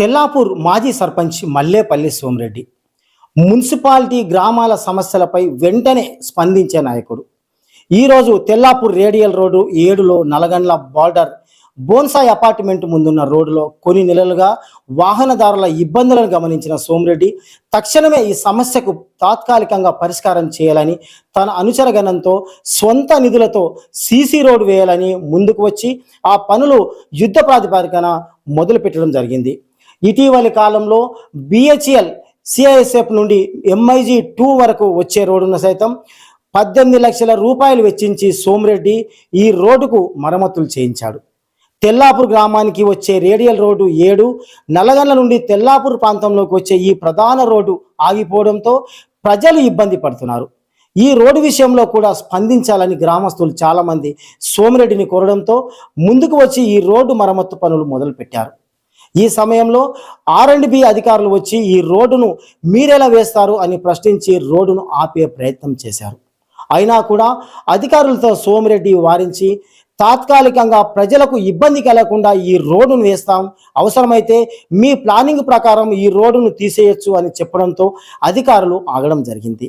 తెల్లాపూర్ మాజీ సర్పంచ్ మల్లేపల్లి సోమిరెడ్డి. మున్సిపాలిటీ గ్రామాల సమస్యలపై వెంటనే స్పందించే నాయకుడు. ఈరోజు తెల్లాపూర్ రేడియల్ రోడ్డు ఏడులో నలగండ్ల బార్డర్ బోన్సాయ్ అపార్ట్మెంట్ ముందున్న రోడ్డులో కొన్ని నెలలుగా వాహనదారుల ఇబ్బందులను గమనించిన సోమిరెడ్డి తక్షణమే ఈ సమస్యకు తాత్కాలికంగా పరిష్కారం చేయాలని తన అనుచరగణంతో స్వంత నిధులతో సీసీ రోడ్డు వేయాలని ముందుకు వచ్చి ఆ పనులు యుద్ధ ప్రాతిపదికన మొదలుపెట్టడం జరిగింది. ఇటీవలి కాలంలో బిహెచ్ఎల్ సిఐఎస్ఎఫ్ నుండి ఎంఐజీ టూ వరకు వచ్చే రోడ్డును సైతం పద్దెనిమిది లక్షల రూపాయలు వెచ్చించి సోమిరెడ్డి ఈ రోడ్డుకు మరమ్మతులు చేయించాడు. తెల్లాపూర్ గ్రామానికి వచ్చే రేడియల్ రోడ్డు ఏడు నల్లగండ్ల నుండి తెల్లాపూర్ ప్రాంతంలోకి వచ్చే ఈ ప్రధాన రోడ్డు ఆగిపోవడంతో ప్రజలు ఇబ్బంది పడుతున్నారు. ఈ రోడ్డు విషయంలో కూడా స్పందించాలని గ్రామస్తులు చాలామంది సోమిరెడ్డిని కోరడంతో ముందుకు వచ్చి ఈ రోడ్డు మరమ్మత్తు పనులు మొదలుపెట్టారు. ఈ సమయంలో ఆర్ అండ్ బి అధికారులు వచ్చి ఈ రోడ్డును మీరెలా వేస్తారు అని ప్రశ్నించి రోడ్డును ఆపే ప్రయత్నం చేశారు. అయినా కూడా అధికారులతో సోమిరెడ్డి వారించి తాత్కాలికంగా ప్రజలకు ఇబ్బంది కలగకుండా ఈ రోడ్డును వేస్తాం అవసరమైతే మీ ప్లానింగ్ ప్రకారం ఈ రోడ్డును తీసేయొచ్చు అని చెప్పడంతో అధికారులు ఆగడం జరిగింది.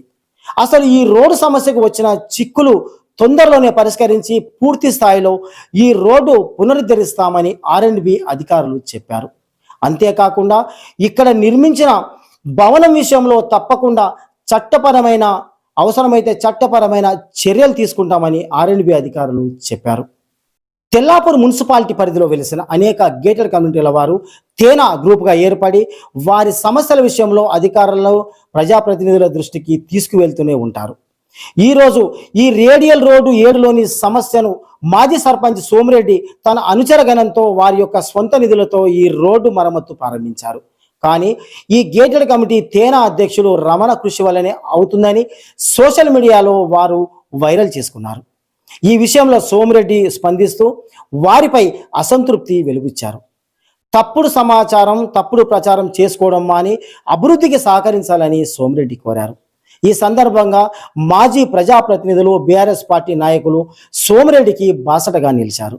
అసలు ఈ రోడ్డు సమస్యకు వచ్చిన చిక్కులు తొందరలోనే పరిష్కరించి పూర్తి స్థాయిలో ఈ రోడ్డు పునరుద్ధరిస్తామని ఆర్ అధికారులు చెప్పారు. అంతేకాకుండా ఇక్కడ నిర్మించిన భవనం విషయంలో తప్పకుండా చట్టపరమైన అవసరమైతే చట్టపరమైన చర్యలు తీసుకుంటామని ఆర్ అధికారులు చెప్పారు. తెల్లాపూర్ మున్సిపాలిటీ పరిధిలో వెలిసిన అనేక గేటెడ్ కమ్యూనిటీల వారు తేనా గ్రూప్గా ఏర్పడి వారి సమస్యల విషయంలో అధికారులను ప్రజాప్రతినిధుల దృష్టికి తీసుకువెళ్తూనే ఉంటారు. ఈరోజు ఈ రేడియల్ రోడ్డు ఏడులోని సమస్యను మాజీ సర్పంచ్ సోమిరెడ్డి తన అనుచరగణంతో వారి యొక్క స్వంత నిధులతో ఈ రోడ్డు మరమ్మత్తు ప్రారంభించారు. కానీ ఈ గేటెడ్ కమిటీ తేనా అధ్యక్షులు రమణ కృషి వల్లనే అవుతుందని సోషల్ మీడియాలో వారు వైరల్ చేసుకున్నారు. ఈ విషయంలో సోమిరెడ్డి స్పందిస్తూ వారిపై అసంతృప్తి వెలుగుచ్చారు. తప్పుడు సమాచారం తప్పుడు ప్రచారం చేసుకోవడం మాని అభివృద్ధికి సహకరించాలని సోమిరెడ్డి కోరారు. ఈ సందర్భంగా మాజీ ప్రజాప్రతినిధులు బీఆర్ఎస్ పార్టీ నాయకులు సోమిరెడ్డికి బాసటగా నిలిచారు.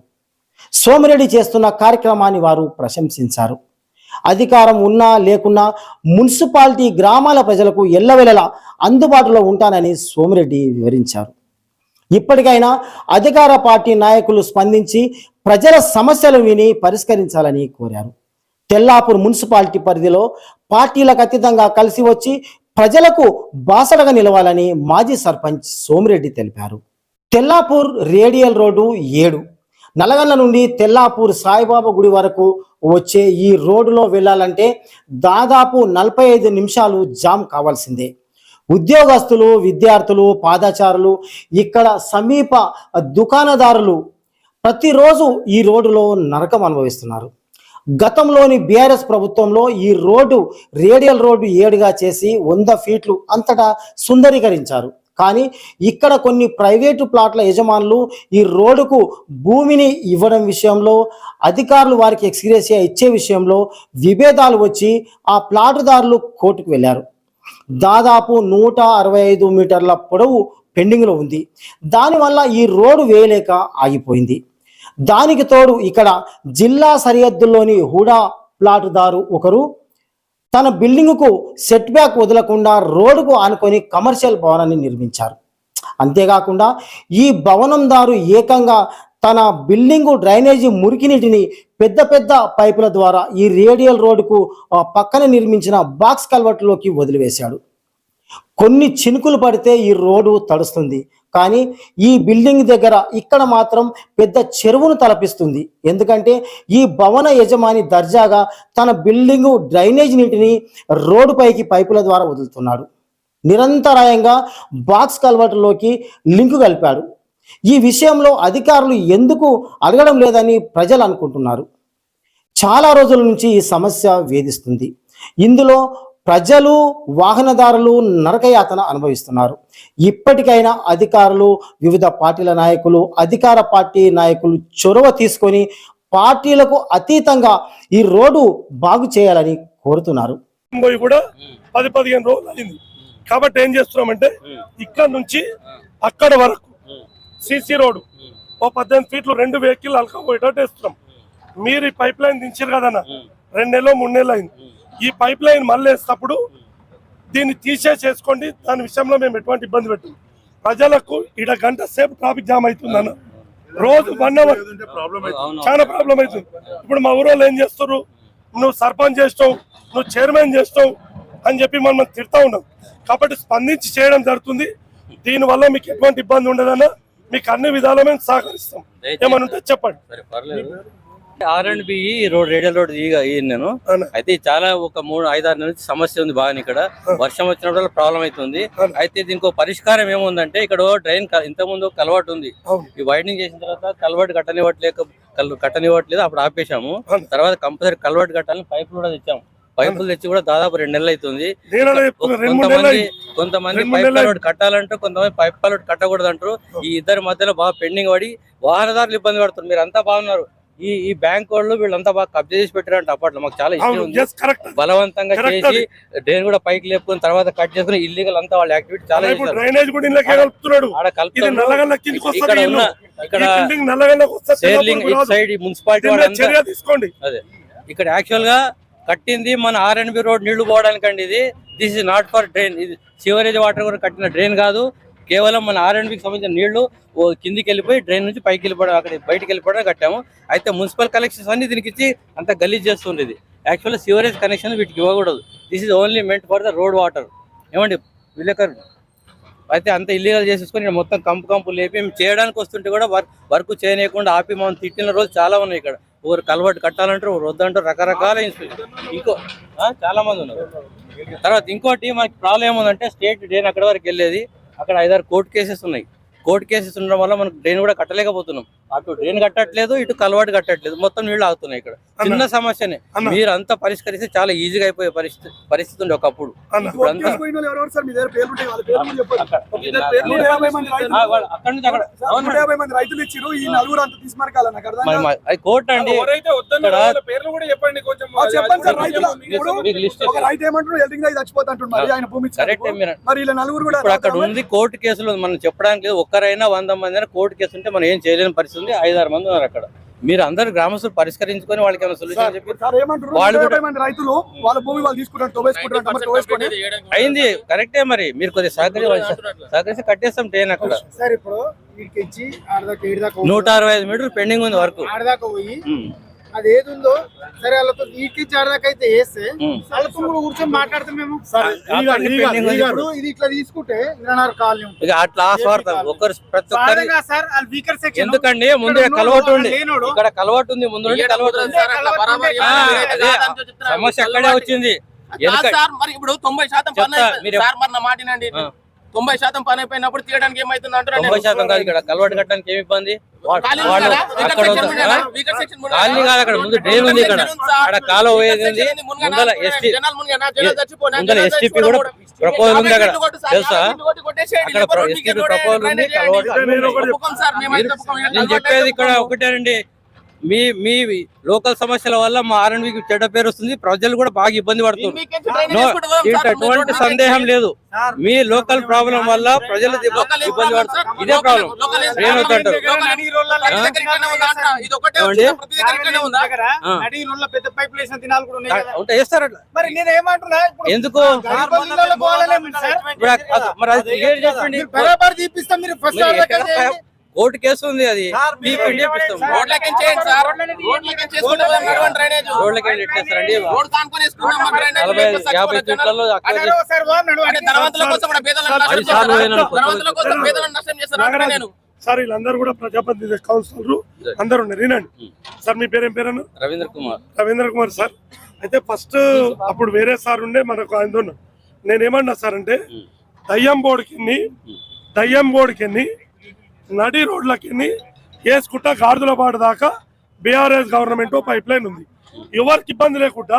సోమిరెడ్డి చేస్తున్న కార్యక్రమాన్ని వారు ప్రశంసించారు. అధికారం ఉన్నా లేకున్నా మున్సిపాలిటీ గ్రామాల ప్రజలకు ఎల్లవెల్లలా అందుబాటులో ఉంటానని సోమిరెడ్డి వివరించారు. ఇప్పటికైనా అధికార పార్టీ నాయకులు స్పందించి ప్రజల సమస్యలు విని పరిష్కరించాలని కోరారు. తెల్లాపూర్ మున్సిపాలిటీ పరిధిలో పార్టీలకు అతీతంగా కలిసి వచ్చి ప్రజలకు బాసడగా నిలవాలని మాజీ సర్పంచ్ సోమిరెడ్డి తెలిపారు. తెల్లాపూర్ రేడియల్ రోడ్డు ఏడు. నల్లగండ్ల నుండి తెల్లాపూర్ సాయిబాబా గుడి వరకు వచ్చే ఈ రోడ్డులో వెళ్ళాలంటే దాదాపు నలభై ఐదు నిమిషాలు జామ్ కావాల్సిందే. ఉద్యోగస్తులు విద్యార్థులు పాదాచారులు ఇక్కడ సమీప దుకాణదారులు ప్రతిరోజు ఈ రోడ్డులో నరకం అనుభవిస్తున్నారు. గతంలోని బీఆర్ఎస్ ప్రభుత్వంలో ఈ రోడ్డు రేడియల్ రోడ్డు ఏడుగా చేసి వంద ఫీట్లు అంతటా సుందరీకరించారు. కానీ ఇక్కడ కొన్ని ప్రైవేటు ప్లాట్ల యజమానులు ఈ రోడ్డుకు భూమిని ఇవ్వడం విషయంలో అధికారులు వారికి ఎక్స్గ్రేసియా ఇచ్చే విషయంలో విభేదాలు వచ్చి ఆ ప్లాటుదారులు కోర్టుకు వెళ్ళారు. దాదాపు నూట అరవై ఐదు మీటర్ల పొడవు పెండింగ్లో ఉంది. దానివల్ల ఈ రోడ్డు వేయలేక ఆగిపోయింది. దానికి తోడు ఇక్కడ జిల్లా సరిహద్దుల్లోని హుడా ప్లాటుదారు ఒకరు తన బిల్డింగుకు సెట్ బ్యాక్ వదలకుండా రోడ్డుకు ఆనుకొని కమర్షియల్ భవనాన్ని నిర్మించారు. అంతేకాకుండా ఈ భవనందారు ఏకంగా తన బిల్డింగు డ్రైనేజీ మురికి నీటిని పెద్ద పెద్ద పైపుల ద్వారా ఈ రేడియల్ రోడ్డుకు ఆ, పక్కన నిర్మించిన బాక్స్ కల్వర్ట్లోకి వదిలివేశాడు. కొన్ని చినుకులు పడితే ఈ రోడ్డు తడుస్తుంది. కానీ ఈ బిల్డింగ్ దగ్గర ఇక్కడ మాత్రం పెద్ద చెరువును తలపిస్తుంది. ఎందుకంటే ఈ భవన యజమాని దర్జాగా తన బిల్డింగు డ్రైనేజ్ నీటిని రోడ్డుపైకి పైపుల ద్వారా వదులుతున్నాడు. నిరంతరాయంగా బాక్స్ కల్వర్టులోకి లింకు కలిపాడు. ఈ విషయంలో అధికారులు ఎందుకు అడగడం లేదని ప్రజలు అనుకుంటున్నారు. చాలా రోజుల నుంచి ఈ సమస్య వేధిస్తుంది. ఇందులో ప్రజలు వాహనదారులు నరకయాతన అనుభవిస్తున్నారు. ఇప్పటికైనా అధికారులు వివిధ పార్టీల నాయకులు అధికార పార్టీ నాయకులు చొరవ తీసుకొని పార్టీలకు అతీతంగా ఈ రోడ్డు బాగు చేయాలని కోరుతున్నారు. కూడా పది పదిహేను రోజులు అయింది. కాబట్టి ఏం చేస్తున్నామంటే ఇక్కడ నుంచి అక్కడ వరకు సిసి రోడ్డు ఓ పద్దెనిమిది ఫీట్లు రెండు వెహికల్ అలకపోయేటట్టు వేస్తున్నాం. మీరు ఈ పైప్ లైన్ దించారు కదన్నా? రెండు నెలలు మూడు నెలలు అయింది. ఈ పైప్ లైన్ మళ్ళీ వేసినప్పుడు దీన్ని తీసేసేసుకోండి దాని విషయంలో మేము ఎటువంటి ఇబ్బంది పెట్టాం. ప్రజలకు ఇడ గంట సేపు ట్రాఫిక్ జామ్ అవుతుంది అన్న. రోజు వన్ అవర్ చాలా ప్రాబ్లం అవుతుంది. ఇప్పుడు మా ఊరోళ్ళు ఏం చేస్తారు నువ్వు సర్పంచ్ చేస్తావు నువ్వు చైర్మన్ చేస్తావు అని చెప్పి మనం తిడతా ఉన్నాం. కాబట్టి స్పందించి చేయడం జరుగుతుంది. దీనివల్ల మీకు ఎటువంటి ఇబ్బంది ఉండదన్న మీకు అన్ని విధాల మేము సహకరిస్తాం. ఏమని ఉంటే చెప్పండి. సరే పర్లేదు. R and B road radial road నేను. అయితే చాలా ఒక మూడు ఐదు ఆరు నెలల నుంచి సమస్య ఉంది బాగా ఇక్కడ. వర్షం వచ్చినప్పుడు ప్రాబ్లం అవుతుంది. అయితే దీనికి ఒక పరిష్కారం ఏముందంటే ఇక్కడ డ్రైన్ ఇంత ముందు కలవాటు ఉంది. ఈ వైడింగ్ చేసిన తర్వాత కలవాటు కట్టనివ్వట్లేక కల్- కట్టనివ్వట్లేదు అప్పుడు ఆపేశాము. తర్వాత కంపల్సరీ కలవాటు కట్టాలని పైపులు కూడా తెచ్చాము పైపులు తెచ్చి కూడా దాదాపు రెండు నెలలు అవుతుంది. కొంతమంది. కొంతమంది పైప్ కలవాటు కట్టాలంటారు కొంతమంది పైప్ కలవాటు కట్టకూడదు అంటారు ఈ ఇద్దరి మధ్యలో బాగా పెండింగ్ పడి వాహనదారులు ఇబ్బంది పడుతున్నారు. మీరు అంతా బాగున్నారు. ఈ ఈ బ్యాంక్ వాళ్ళు వీళ్ళంతా బాగా కబ్జా చేసి పెట్టారంట అప్పట్లో. మాకు చాలా ఇష్టం ఉంది. బలవంతంగా చేసి డ్రైన్ కూడా పైకి లేపుకొని తర్వాత కట్ చేసుకుని ఇల్లీగల్ అంతా వాళ్ళ యాక్టివిటీ చాలా చేశారు. మున్సిపాలిటీ తీసుకోండి. అదే. ఇక్కడ యాక్చువల్గా కట్టింది మన ఆర్ అండ్ బి రోడ్ నీళ్ళు పోవడానికి అండి ఇది. This is not for drain ఇది సివరేజ్ వాటర్ కూడా కట్టిన డ్రైన్ కాదు. కేవలం మన ఆర్ అండ్ బికి సంబంధించిన నీళ్ళు ఓ కిందికి వెళ్ళిపోయి డ్రైన్ నుంచి పైకి వెళ్ళిపోవడం అక్కడ బయటికి వెళ్ళిపోవడం కట్టాము. అయితే మున్సిపల్ కలెక్షన్స్ అన్ని దీనికి ఇచ్చి అంత గలీజ్ చేస్తుండేది. యాక్చువల్గా సివరేజ్ కనెక్షన్ వీటికి ఇవ్వకూడదు. This is only meant for the road water ఏమండి? విలేకరు అయితే అంత ఇల్లీగల్ చేసేసుకొని మొత్తం కంపు కంపు లేపి మేము చేయడానికి వస్తుంటే కూడా వర్క్ వర్క్ చేయనీయకుండా ఆపి మనం తిట్టిన రోజు చాలా ఉన్నాయి ఇక్కడ. ఒకరు కలవట్టు కట్టాలంటారు ఒకరు వద్దంటారు రకరకాల ఇన్స్పెక్షన్. ఇంకో చాలామంది చాలా మంది ఉన్నారు. తర్వాత ఇంకోటి మనకి ప్రాబ్లం ఏముందంటే స్టేట్ డ్రైన్ అక్కడ వరకు వెళ్ళేది. అక్కడ ఐదారు కోర్టు కేసెస్ ఉన్నాయి. కోర్టు కేసెస్ ఉండడం వల్ల మనకు డ్రైన్ కూడా కట్టలేకపోతున్నాం. అటు డ్రైన్ కట్టట్లేదు ఇటు కలవాటు కట్టట్లేదు. మొత్తం నీళ్ళు ఆగుతున్నాయి ఇక్కడ. చిన్న సమస్యనే. మీరు అంతా పరిష్కరిస్తే చాలా ఈజీగా అయిపోయే పరిస్థితి పరిస్థితి ఉంది ఒకప్పుడు. అది కోర్టు అండి. అక్కడ ఉంది కోర్టు కేసులు మనం చెప్పడానికి లేదు. ఒక్కరైనా వంద మంది అయినా కోర్టు కేసు ఉంటే మనం ఏం చేయలేని పరిస్థితి ఉంది ఐదారు మంది ఉన్నారు అక్కడ. మీరు అందరు గ్రామస్తులు పరిష్కరించుకొని వాళ్ళకి ఏమైనా సొల్యూషన్ చెప్పి వాళ్ళు కూడా- రైతులు వాళ్ళ భూమి వాళ్ళు తీసుకుంటారు అయింది. కరెక్టే మరి. మీరు కొద్దిగా సహకరి సహకరిస్తే కట్టేస్తాం ట్రైన్ అక్కడ. సార్ ఇప్పుడు నూట అరవై ఐదు మీటర్లు పెండింగ్ ఉంది వరకు. పోయి అది ఏది ఉందో సరే వాళ్ళతో ఆడదాకా అయితే వేస్తే వాళ్ళతో కూడా కూర్చొని మాట్లాడతాం మేము. ఇప్పుడు ఇది ఇట్లా తీసుకుంటే ఇరవై కాలనీ ఇక అట్లా స్వార్థం. ఒకరు ప్రతి ఒక్కరి బాధగా సార్ వాళ్ళు వీకర్ సెక్షన్ ఎందుకండి? ముందు కలవటు ఉంది ఇక్కడ కలవటు ఉంది ముందు కలవటు సమస్య అక్కడే వచ్చింది. మరి ఇప్పుడు తొంభై శాతం. మీరు- సార్ మరి నా మాటినండి ఆ. తొంభై శాతం పని అయిపోయినప్పుడు తీయడానికి ఏమైతుంది అంటారు తొంభై శాతం కాదు ఇక్కడ కలవటు కట్టడానికి ఏమి ఇబ్బంది? వా- వాళ్ళు అక్కడ ఒక- ఆ? కాలనీ కాదు అక్కడ ముందు డ్రైన్ ఉంది ఇక్కడ. అక్కడ కాలువ పోయేది ఉంది? ముందల ఎస్టీ ముందల STP కూడా ప్రపోజల్ ఉంది అక్కడ తెలుసా? అక్కడ ప్ర- STP ప్రపోజల్ ఉంది కలవటు నేను చెప్పేది ఇక్కడ ఒకటేనండి. మీ మీ లోకల్ సమస్యల వల్ల మా ఆర్ఎండ్బి చెడ్డ పేరు వస్తుంది. ప్రజలు కూడా బాగా ఇబ్బంది పడుతున్నారు. ఎటువంటి సందేహం లేదు. మీ లోకల్ ప్రాబ్లం వల్ల ప్రజలు ఇబ్బ- ఇబ్బంది పడుతున్నారు. ఇదే ప్రాబ్లం ట్రైన్ వద్దంటారు ఏమండి? ఆ. నడిలో పెద్ద పైప్ వేసిన దినాలు కూడా ఉన్నాయి కదా. ఉంటే వేస్తారు అట్లా. మరి నేను ఏమంటున్నా ఇప్పుడు ఎందుకు? మరి చెప్పండి కోర్టు కేసు ఉంది అది. సార్ నలభై యాభై ఫీట్లలో వీళ్ళందరూ కూడా ప్రజాప్రతినిధి కౌన్సిలర్ అందరూ ఉన్నారు. వినండి సార్ మీ పేరేం పేరన్నా? రవీంద్ర కుమార్. రవీంద్ర కుమార్ సార్. అయితే ఫస్ట్ అప్పుడు వేరే సార్ ఉండే మనకు ఆయన ఉన్నాం నేనేమన్నా సార్ అంటే దయ్యం బోర్డుకి దయ్యం బోర్డుకి నడి రోడ్లకి వేసుకుంటా గార్దులపాటు దాకా బీఆర్ఎస్ గవర్నమెంట్ పైప్ లైన్ ఉంది. ఎవరికి ఇబ్బంది లేకుండా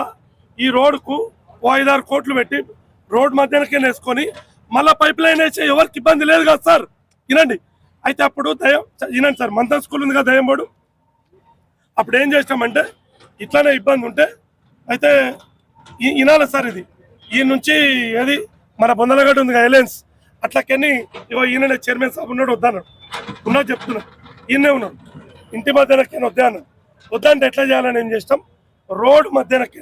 ఈ రోడ్కు ఓ ఐదారు కోట్లు పెట్టి రోడ్ మధ్యాహ్నకే వేసుకొని మళ్ళీ పైప్ లైన్ వేసే ఎవరికి ఇబ్బంది లేదు కదా సార్? వినండి. అయితే అప్పుడు దయం వినండి సార్ మంత్ర స్కూల్ ఉంది కదా దయ్యం అప్పుడు ఏం చేసినామంటే ఇట్లానే ఇబ్బంది ఉంటే అయితే ఈ- వినాలి సార్ ఇది. ఈ నుంచి ఏది? మన బొందలగడ్డ ఉంది కదా ఎలయన్స్ అట్లకెన్ని ఇగో ఈయన చైర్మన్ సాబ్ ఉన్నాడు వద్దన్నాడు ఉన్నా చెప్తున్నా. ఈయనే ఉన్నాడు ఇంటి మధ్యనకి వద్దే అన్నాడు వద్దంటే ఎట్లా చేయాలని ఏం చేస్తాం రోడ్ మధ్యనకి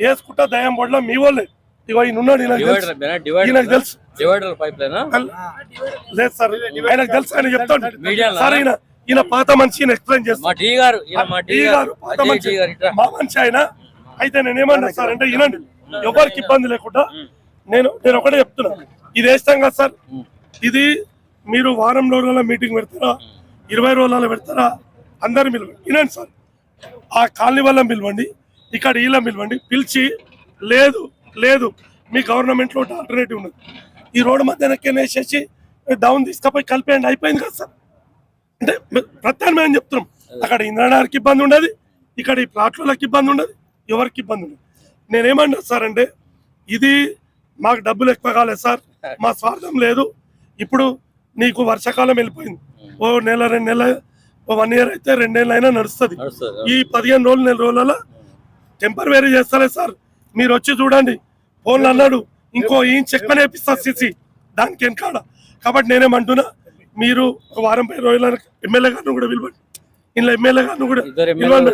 వేసుకుంటా దయ్యం బోర్డులో మీ వాళ్ళే ఇగో ఈయన ఉన్నాడు ఈయనకు తెలుసు. లేదు సార్ ఆయనకు తెలుసు ఆయన చెప్తాడు? సార్ ఈయన ఈయన పాత మనిషి ఈయన ఎక్స్ప్లెయిన్ ఈయన మా పాత మనిషి. మా ఆయన. అయితే నేను ఏమన్నా సార్ అంటే వినండి ఎవరికి ఇబ్బంది లేకుండా నేను నేను ఒకటే చెప్తున్నా. ఇది వేస్తాం కదా సార్? ఇది మీరు వారం రోజుల మీటింగ్ పెడతారా? ఇరవై రోజుల పెడతారా? అందరు పిలవండి. వినండి సార్. ఆ కాలనీ వల్ల పిలవండి. ఇక్కడ వీళ్ళ పిలవండి. పిలిచి లేదు లేదు. మీ గవర్నమెంట్లో ఆల్టర్నేటివ్ ఉన్నది. ఈ రోడ్డు మధ్యన వేసేసి డౌన్ తీసుకపోయి కలిపేయండి అయిపోయింది కదా సార్. అంటే ప్రత్యామ్నాయం చెప్తున్నాం. అక్కడ ఇంద్రనారికి ఇబ్బంది ఉండదు. ఇక్కడ ఈ ప్లాట్లకి ఇబ్బంది ఉండదు. ఎవరికి ఇబ్బంది ఉండదు. నేనేమన్నా సార్ అంటే ఇది మాకు డబ్బులు ఎక్కువ కాలేదు సార్. మా స్వార్థం లేదు. ఇప్పుడు నీకు వర్షాకాలం వెళ్ళిపోయింది. ఓ నెల రెండు నెల ఓ వన్ ఇయర్ అయితే రెండేళ్ళు అయినా నడుస్తుంది ఈ పదిహేను రోజులు నెల రోజులలో టెంపరీ చేస్తలే సార్. మీరు వచ్చి చూడండి. ఫోన్లు అన్నాడు. ఇంకో ఈయన చెక్ పని వేపిస్తా సిసి. దానికి వెనకాడ కాబట్టి నేనేమంటున్నా మీరు ఒక వారం పై రోజుల ఎమ్మెల్యే గారిని కూడా పిలవండి. ఇంట్లో ఎమ్మెల్యే గారిని కూడా పిలవండి.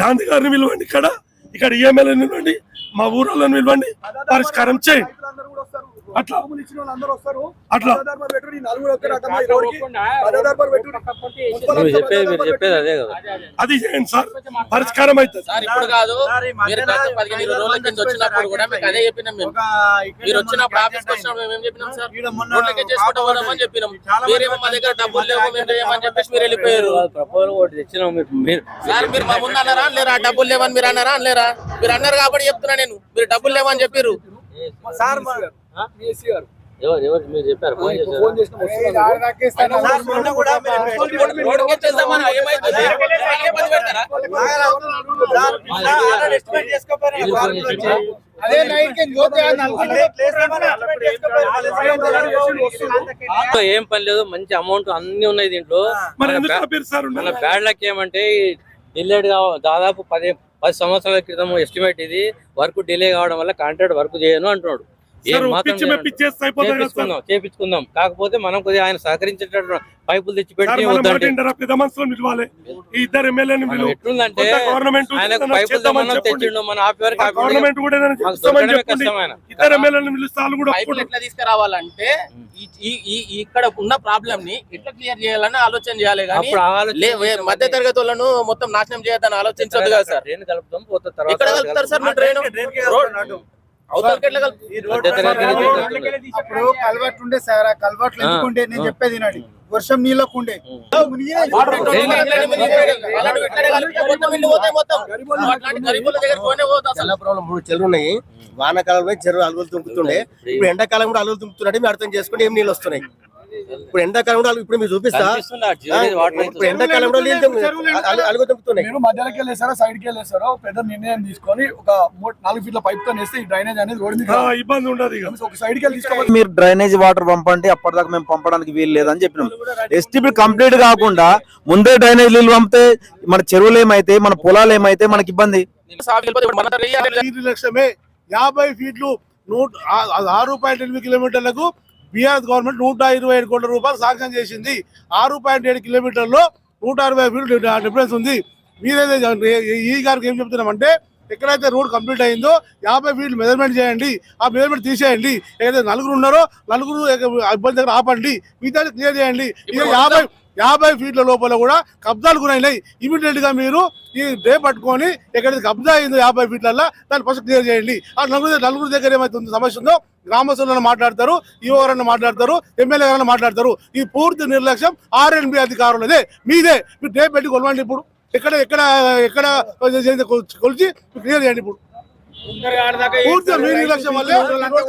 గాంధీ గారిని పిలవండి ఇక్కడ. ఇక్కడ ఈఎంఎల్ఏని నిలవండి మా ఊరోళ్ళని నిలవండి పరిష్కారం చేయండి. అట్లా. అదే చేయండి సార్. పరిష్కారం అవుతుంది. ఇప్పుడు కాదు. మీరు పదిహేను రోజుల కింద వచ్చినప్పుడు కూడా మీకు అదే చెప్పినాం మేము. మీరు వచ్చినప్పుడు ఆఫీస్కి వచ్చినప్పుడు మేము చెప్పినాం సార్. రోడ్లకే చేసుకుంటూ పోదామని చెప్పినాం. మీరేమో మా దగ్గర డబ్బులు లేవు మేము చేయమని చెప్పేసి మీరు వెళ్ళిపోయారు. ప్రపోజల్ ఒకటి తెచ్చినాం మీరు. మీరు సార్ మీరు మా ముందు అన్నారా? లేరా? డబ్బులు లేవని మీరు అన్నారా? లేరా? మీరు అన్నారు కాబట్టి చెప్తున్నా నేను. మీరు డబ్బులు లేవని చెప్పారు సార్. గారు ఎవరు ఎవరు మీరు చెప్పారు ఫోన్ చేశారా? ఫోన్ చేసిన ఏం పని లేదు మంచి అమౌంట్ అన్ని ఉన్నాయి దీంట్లో మన బ్యాడ్ లక్ ఏమంటే డిలేడ్ దాదాపు పది పది సంవత్సరాల క్రితం ఎస్టిమేట్ ఇది వర్క్ డిలే కావడం వల్ల కాంట్రాక్ట్ వర్క్ చేయను అంటున్నాడు చేపించుకుందాం కాకపోతే మనం కొద్దిగా ఆయన సహకరించేటట్టు పైపులు తెచ్చి. ఎట్లా తీసుకురావాలంటే ఇక్కడ ఉన్న ప్రాబ్లం ని ఎట్లా క్లియర్ చేయాలని ఆలోచన చేయాలి కానీ మధ్య తరగతి వాళ్ళను మొత్తం నాశనం చేయొద్దని ఆలోచించొద్దు కదా సార్. ట్రైన్ కలుపుతాం పోతే అప్పుడు కల్వర్ట్ ఉండే సార్ ఆ కల్వర్ట్లు ఎందుకుంటే నేను చెప్పేది వినండి. వర్షం నీళ్ళకు ఉండే. ఉన్నాయి వానాకాలంలో చెరువు అలుగులు తుంపుతుండే. ఇప్పుడు ఎండాకాలం కూడా అలుగులు తుంపుతున్నట్టు మీరు అర్థం చేసుకుంటే ఏం నీళ్ళు వస్తున్నాయి? ఇప్పుడు ఎండాకాలం కూడా ఇప్పుడు మీరు చూపిస్తా. ఇప్పుడు ఎండాకాలం కూడా అలుగు తుంపుతున్నాయి. మీరు మధ్యలోకి వెళ్ళేసారా సైడ్కి వెళ్ళేసారా? పెద్ద నిర్ణయం తీసుకొని ఒక మూడు నాలుగు ఫీట్ల పైప్తో వేస్తే ఈ డ్రైనేజ్ అనేది రోడ్ మీద ఆ, ఇబ్బంది ఉండదు ఒక సైడ్కి వెళ్ళి తీసుకోవాలి. మీరు డ్రైనేజ్ వాటర్ పంపండి అప్పటిదాకా మేము పంపడానికి వీలు లేదని చెప్పినాం. ఎస్టీపీ కంప్లీట్ కాకుండా ముందే డ్రైనేజ్ నీళ్ళు పంపితే మన చెరువులు ఏమైతే మన పొలాలు ఏమైతే మనకి ఇబ్బంది. లక్ష్యమే యాభై ఫీట్లు నూట ఆరు పాయింట్ ఎనిమిది కిలోమీటర్లకు బీఆర్ గవర్నమెంట్ నూట ఇరవై ఏడు కోట్ల రూపాయలు సాంక్షన్ చేసింది. ఆరు పాయింట్ ఏడు కిలోమీటర్లో నూట అరవై ఫీట్లు డిఫరెన్స్ ఉంది. మీరైతే ఈ గారికి ఏం చెప్తున్నామంటే ఎక్కడైతే రోడ్ కంప్లీట్ అయిందో యాభై ఫీట్లు మెజర్మెంట్ చేయండి. ఆ మెజర్మెంట్ తీసేయండి. ఏదైతే నలుగురు ఉన్నారో నలుగురు ఇబ్బంది దగ్గర ఆపండి. మిగతా క్లియర్ చేయండి. యాభై యాభై ఫీట్ల లోపల కూడా కబ్జాలు గురైనాయి. ఇమీడియట్గా మీరు ఈ డే పట్టుకొని ఎక్కడైతే కబ్జా అయిందో యాభై ఫీట్లలో దాన్ని ఫస్ట్ క్లియర్ చేయండి. ఆ నలుగురు నలుగురు దగ్గర ఏమైతే ఉందో సమస్య ఉందో గ్రామస్తులను మాట్లాడతారు ఈఓ గారన్న మాట్లాడతారు ఎమ్మెల్యే గారన్న మాట్లాడతారు. ఈ పూర్తి నిర్లక్ష్యం ఆర్ఎన్బి అధికారులదే మీదే. మీరు డే పెట్టి కొలవండి ఇప్పుడు. ఎక్కడ ఎక్కడ ఎక్కడ కొలిచి క్లియర్ చేయండి ఇప్పుడు. పూర్తిగా మీ నిర్లక్ష్యం వల్లే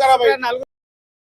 ఖరాబ్